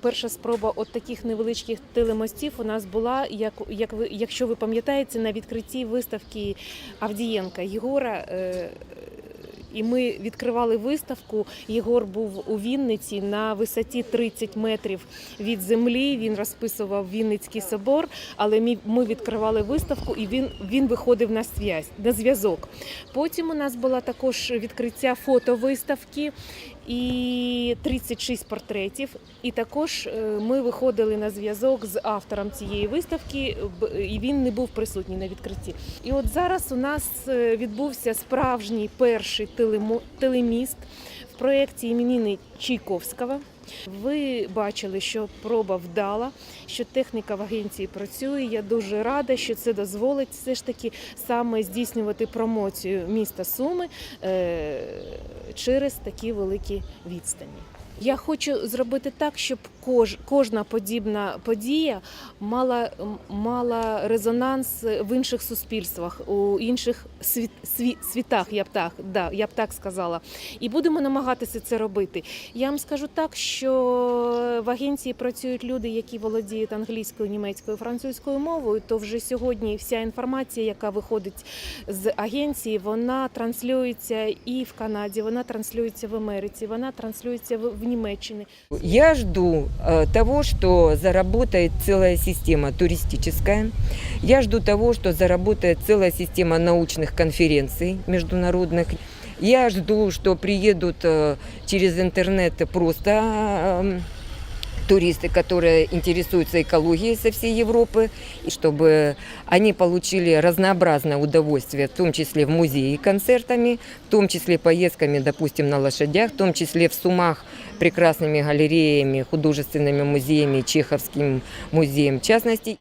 Перша спроба от таких невеличких телемостів у нас була, як, як ви, якщо ви пам'ятаєте, на відкритті виставки Авдієнка Єгора. Е, і ми відкривали виставку. Єгор був у Вінниці на висоті 30 метрів від землі. Він розписував Вінницький собор, але ми, відкривали виставку, і він, він виходив на зв'яз- на зв'язок. Потім у нас була також відкриття фотовиставки і 36 портретів. І також е, ми виходили на зв'язок з автором цієї виставки, і він не був присутній на відкритті. І от зараз у нас е, відбувся справжній перший телеміст в проєкті іменини Чайковського. Ви бачили, що проба вдала, що техніка в агенції працює. Я дуже рада, що це дозволить все ж таки саме здійснювати промоцію міста Суми е, через такі великі відстані. Я хочу зробити так, щоб кож, кожна подібна подія мала, мала резонанс в інших суспільствах, у інших світ, світ, світах, я б так, да, я б так сказала. І будемо намагатися це робити. Я вам скажу так, що в агенції працюють люди, які володіють англійською, німецькою, французькою мовою. То вже сьогодні вся інформація, яка виходить з агенції, вона транслюється і в Канаді, вона транслюється в Америці, вона транслюється в, в Німеччині. Я жду э, того, что заработает целая система туристическая. Я жду того, что заработает целая система научных конференций международных. Я жду, что приедут э, через интернет просто э, туристы, которые интересуются экологией со всей Европы, и чтобы они получили разнообразное удовольствие, в том числе в музее концертами, в том числе поездками, допустим, на лошадях, в том числе в Сумах прекрасными галереями, художественными музеями, Чеховским музеем в частности.